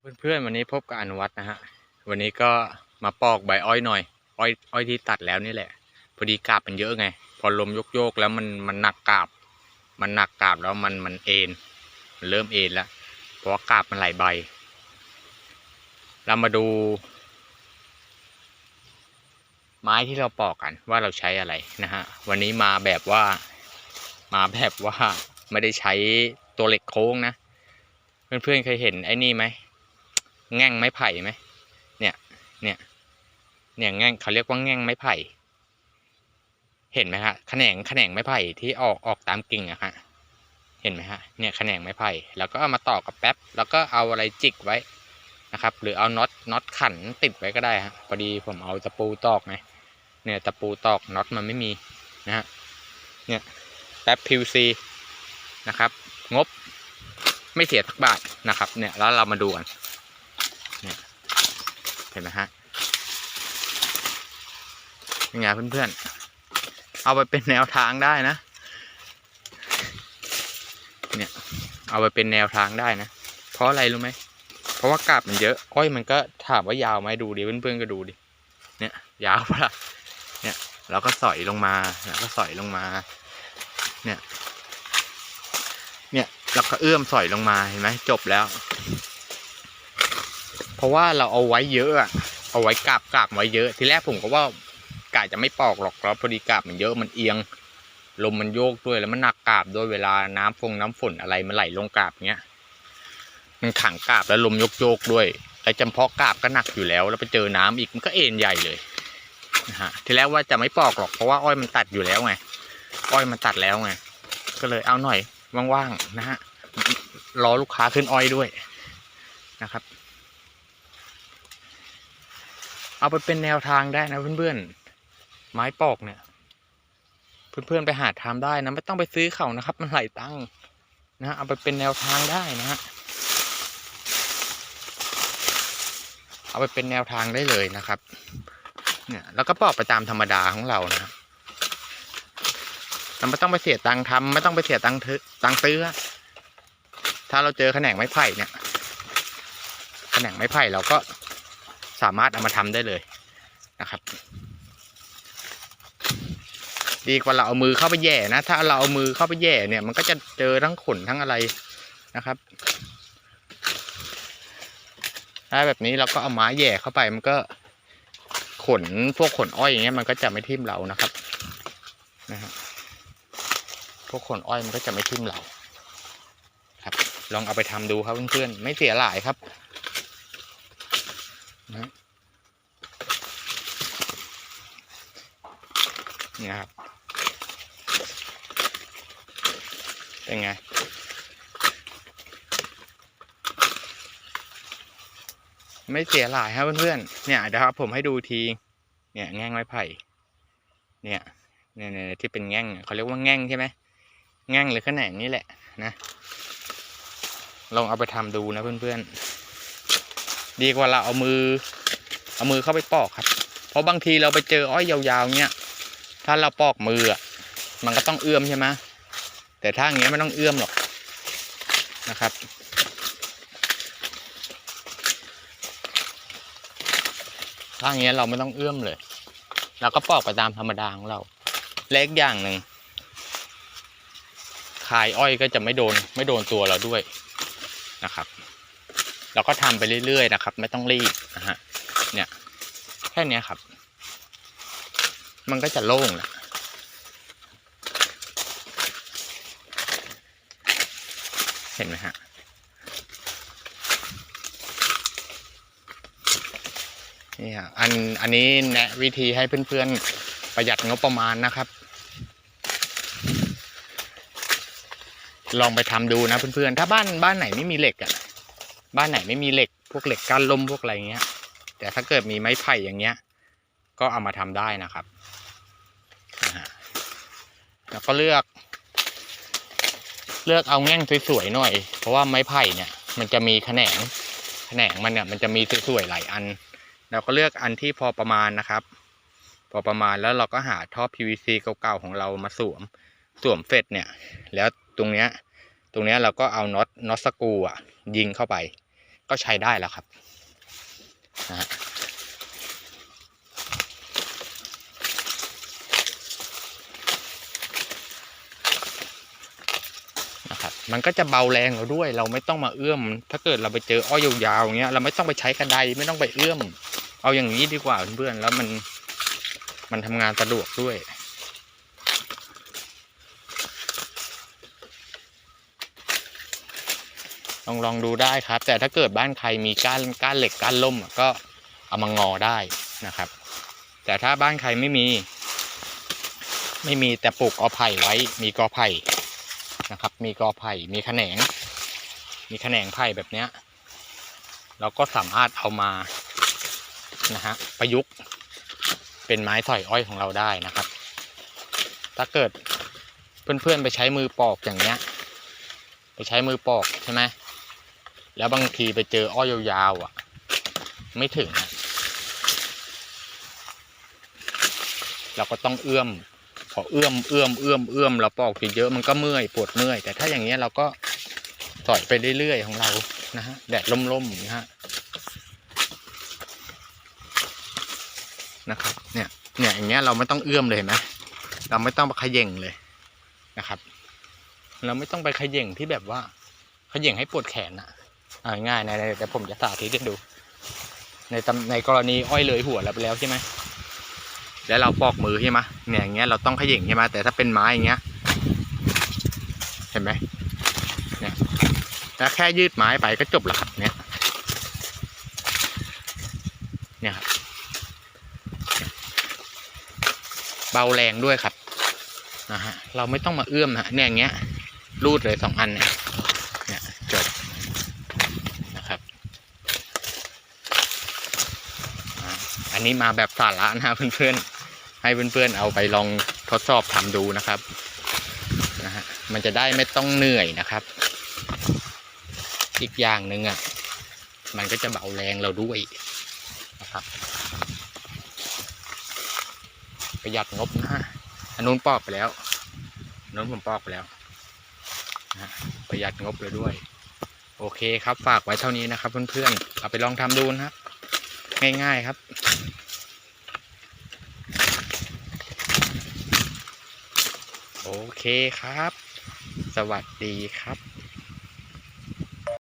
เพื่อนๆวันนี้พบกับอนุวัฒน์นะฮะ วันนี้ก็มาปอกใบอ้อยหน่อย อ้อยอ้อยที่ตัดแล้วนี่แหละ พอดีกาบมันเยอะไง พอลมโยกๆแล้วมันมันหนักกาบ มันหนักกาบแล้วมันมันเอ็นมันเริ่มเอ็นแล้ว เพราะกาบมันหลายใบ เรามาดู ไม้ที่เราปอกกันว่าเราใช้อะไรนะฮะ วันนี้มาแบบว่ามาแบบว่าไม่ได้ใช้ตัวเหล็กโค้งนะ เพื่อนๆเคยเห็นไอ้นี่ไหม แง่งไม้ไผ่ไหมเนี่ย เนี่ย เนี่ยแง่งเขาเรียกว่าแง่งไม้ไผ่ เห็นไหมฮะแขนงแขนงไม้ไผ่ที่ออกออกตามกิ่งอะฮะ เห็นไหมฮะ เนี่ยแขนงไม้ไผ่ แล้วก็เอามาต่อกับแป๊บ แล้วก็เอาอะไรจิกไว้นะครับ หรือเอาน็อตน็อตขันติดไว้ก็ได้ฮะ พอดีผมเอาตะปูตอกไงเนี่ยตะปูตอกน็อตมันไม่มีนะฮะ เนี่ยแป๊บ PVC นะครับ งบไม่เสียสักบาทนะครับ เนี่ยแล้วเรามาดูกัน เห็นไหมฮะยังไงเพื่อนๆ เอาไปเป็นแนวทางได้นะ เนี่ย เอาไปเป็นแนวทางได้นะ เพราะอะไรรู้ไหม เพราะว่ากาบมันเยอะ อ้อยมันก็ถามว่ายาวไหมดูดิเพื่อนๆก็ดูดิ เนี่ยยาวปะล่ะ เนี่ยแล้วก็สอยลงมา แล้วก็สอยลงมา เนี่ย เนี่ยเราก็เอื้อมสอยลงมาเห็นไหมจบแล้ว เพราะว่าเราเอาไว้เยอะอะเอาไว้กาบกาบไว้เยอะ ทีแรกผมก็ว่ากาจะไม่ปอกหรอกแล้วพอดีกาบมันเยอะมันเอียง ลมมันโยกด้วยแล้วมันหนักกาบด้วยเวลาน้ำฟงน้ำฝนอะไรมันไหลลงกาบเงี้ยมันขังกาบแล้วลมโยกโยกด้วยไอ้จำเพาะกาบก็หนักอยู่แล้ว แล้วไปเจอน้ำอีกมันก็เอ็นใหญ่เลยนะฮะทีแรกว่าจะไม่ปอกหรอกเพราะว่าอ้อยมันตัดอยู่แล้วไงอ้อยมันตัดแล้วไงก็เลยเอาหน่อยว่างๆนะฮะรอลูกค้าขึ้นอ้อยด้วยนะครับ เอาไปเป็นแนวทางได้นะเพื่อนๆ ไม้ปอกเนี่ย เพื่อนๆไปหาทำได้นะไม่ต้องไปซื้อเขานะครับ มันไหลตังค์นะเอาไปเป็นแนวทางได้นะฮะเอาไปเป็นแนวทางได้เลยนะครับ เนี่ยแล้วก็ปอกไปตามธรรมดาของเรานะเราไม่ต้องไปเสียตังค์ทำไม่ต้องไปเสียตังค์ซื้อตังค์ซื้อ ถ้าเราเจอแขนงไม้ไผ่เนี่ย แขนงไม้ไผ่เราก็ สามารถเอามาทำได้เลยนะครับ ดีกว่าเราเอามือเข้าไปแย่นะ ถ้าเราเอามือเข้าไปแย่เนี่ย มันก็จะเจอทั้งขนทั้งอะไรนะครับถ้าแบบนี้เราก็เอาไม้แย่เข้าไปมันก็ขนพวกขนอ้อยอย่างเงี้ยมันก็จะไม่ทิ่มเรานะครับนะฮะพวกขนอ้อยมันก็จะไม่ทิ่มเราครับ ลองเอาไปทำดูครับเพื่อนๆไม่เสียหลายครับ นี่ครับ เป็นไง ไม่เสียหลายครับเพื่อนๆ เนี่ยเดี๋ยวครับ ผมให้ดูที เนี่ยแง่งไม้ไผ่ เนี่ยเนี่ยที่เป็นแง่งเขาเรียกว่าแง่งใช่ไหมแง่งหรือแขนงนี่แหละนะ ลองเอาไปทำดูนะเพื่อนๆ ดีกว่าเราเอามือ เอามือเข้าไปปอกครับ เพราะบางทีเราไปเจออ้อยยาวๆเนี้ย ถ้าเราปอกมือมันก็ต้องเอื้อมใช่ไหมแต่ถ้าอย่างเงี้ยไม่ต้องเอื้อมหรอกนะครับถ้าอย่างเงี้ยเราไม่ต้องเอื้อมเลยเราก็ปอกไปตามธรรมดาของเราเล็กอย่างหนึ่งคายอ้อยก็จะไม่โดนไม่โดนตัวเราด้วยนะครับ เราก็ทำไปเรื่อยๆนะครับ ไม่ต้องรีบนะฮะเนี่ยแค่เนี้ยครับ มันก็จะโล่งแหละเห็นไหมฮะนี่ฮะอันอันนี้แนะวิธีให้เพื่อนๆประหยัดงบประมาณนะครับ ลองไปทำดูนะเพื่อนๆถ้าบ้านบ้านไหนไม่มีเหล็กอะ่ะบ้านไหนไม่มีเหล็ก พวกเหล็กกั้นลมพวกอะไรเงี้ย แต่ถ้าเกิดมีไม้ไผ่อย่างเงี้ย ก็เอามาทำได้นะครับนะฮะแล้วก็เลือก เลือกเอาแง่งสวยๆหน่อย เพราะว่าไม้ไผ่เนี่ย มันจะมีแขนงแขนงมันเนี่ยมันจะมีสวยๆหลายอัน เราก็เลือกอันที่พอประมาณนะครับ พอประมาณแล้วเราก็หาท่อ PVC เก่าๆของเรามาสวมสวมเสร็จเนี่ย แล้วตรงเนี้ยตรงเนี้ยเราก็เอาน็อตน็อตสกูอะ ยิงเข้าไป ก็ใช้ได้แล้วครับนะฮะนะครับ มันก็จะเบาแรงเราด้วย เราไม่ต้องมาเอื้อม ถ้าเกิดเราไปเจออ้อยยาวๆอย่างเงี้ย เราไม่ต้องไปใช้กระไดไม่ต้องไปเอื้อม เอาอย่างนี้ดีกว่าเพื่อนๆแล้วมันมันทำงานสะดวกด้วยลองลองดูได้ครับ แต่ถ้าเกิดบ้านใครมีก้านก้านเหล็กก้านล่มก็เอามางอได้นะครับ แต่ถ้าบ้านใครไม่มี ไม่มีแต่ปลูกกอไผ่ไว้มีกอไผ่ นะครับ มีกอไผ่ มีแขนง มีแขนงไผ่แบบเนี้ย เราก็สามารถเอามานะฮะประยุกต์เป็นไม้สอยอ้อยของเราได้นะครับ ถ้าเกิดเพื่อนๆไปใช้มือปอกอย่างเนี้ย ไปใช้มือปอกใช่ไหมแล้วบางทีไปเจออ้อยยาวๆอะ ไม่ถึง เราก็ต้องเอื้อม อเอื้อมเอื้อมเอื้อมเอื้อมเราปอกเยอะๆมันก็เมื่อยปวดเมื่อย แต่ถ้าอย่างเงี้ยเราก็สอยไปเรื่อยๆของเรานะฮะแดดล่มๆนะฮะนะครับ เนี่ยเนี่ยอย่างเงี้ยเราไม่ต้องเอื้อมเลยเห็นไหมเราไม่ต้องไปขย่งเลยนะครับ เราไม่ต้องไปขย่งที่แบบว่าขย่งให้ปวดแขนอะอาง่ายๆนะแต่ผมจะสาธิตให้ดู ในตำในกรณีอ้อยเลยหัวเราไปแล้วใช่ไหม แล้วเราปอกมือใช่ไหมเนี่ยอย่างเงี้ยเราต้องขย่งใช่ไหมแต่ถ้าเป็นไม้อย่างเงี้ย เห็นไหมเนี่ยแล้วแค่ยืดไม้ไปก็จบล้วครับเนี่ยเนี่ยครับเบาแรงด้วยครับนะฮะเราไม่ต้องมาเอื้อมนะเนี่ยอย่างเงี้ยรูดเลยสองอันเนี่ยเนี่ยจบนะครับอันนี้มาแบบสาระนะเพื่อนๆ ให้เพื่อนๆเอาไปลองทดสอบทำดูนะครับนะฮะมันจะได้ไม่ต้องเหนื่อยนะครับ อีกอย่างหนึ่งอะ มันก็จะเบาแรงเราด้วยนะครับ ประหยัดงบนะฮะอันนู้นปอกไปแล้วอันนู้นผมปอกไปแล้วนะประหยัดงบเลยด้วย โอเคครับฝากไว้เท่านี้นะครับ เพื่อนๆเอาไปลองทำดูนะครับ ง่ายๆครับ โอเคครับ สวัสดีครับ